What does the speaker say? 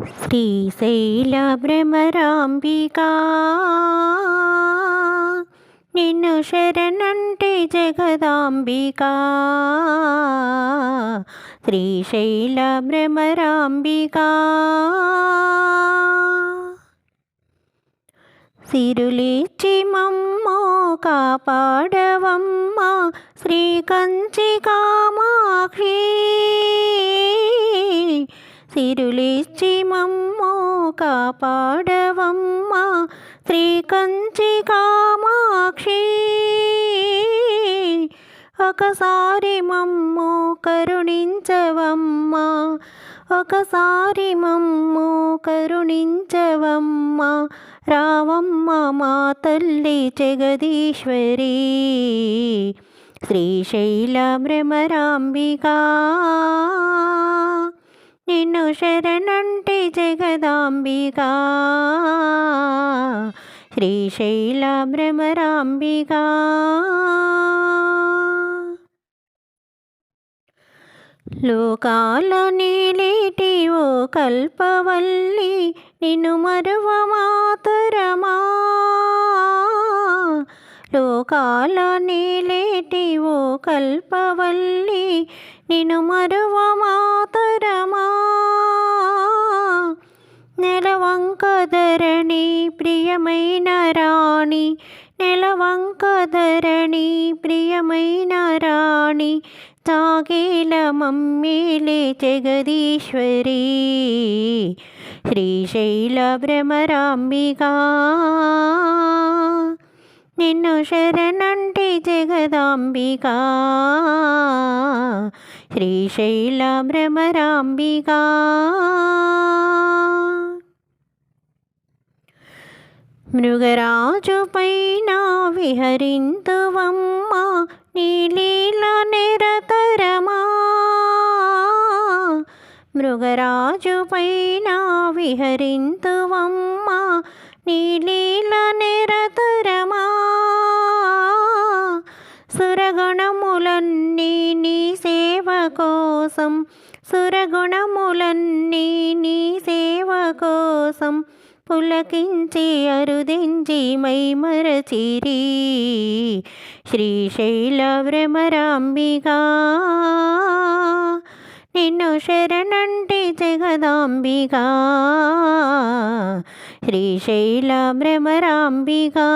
శ్రీశైల భ్రమరాంబికా. నిన్ను శరణంటే జగదాంబికా. శ్రీశైల భ్రమరాంబికా. సిరులిచ్చి మమ్మో కాపాడవమ్మ శ్రీకంచి కామాక్షీ సిరులిచ్చి మమ్మో కాపాడవమ్మ శ్రీకంచి కామాక్షి ఒకసారి మమ్ము కరుణించవమ్మా ఒకసారి మమ్ము కరుణించవమ్మ రావమ్మ మా తల్లి జగదీశ్వరి శ్రీశైల భ్రమరాంబికా నిన్ను శరణంటే జగదాంబికా శ్రీశైల భ్రమరాంబికా లోకాల నీలేటి ఓ కల్పవల్లి నిన్ను మరువ మాతరమా లోకాల నీలేటి ఓ కల్పవల్లి నిన్ను నెలవంకధరణి ప్రియమైన రాణి. నెలవంకధరణి ప్రియమైన రాణి. తాగేల మమ్మేలే జగదీశ్వరి. శ్రీశైల భ్రమరాంబిగా నిన్ను శరణంటి జగదాంబికా. శ్రీశైల భ్రమరాంబికా. మృగరాజు పైన విహరింతువమ్మ నీలీల నిరతరమా. మృగరాజు పైన విహరింతువమ్మ నీలీల నిరతరమా. సేవ కోసం సురగుణములన్నీ నీ సేవ కోసం పులకించి అరుదించి మైమరచిరి శ్రీశైల భ్రమరాంబిగా నిన్ను శరణంటి జగదాంబిగా శ్రీశైల భ్రమరాంబిగా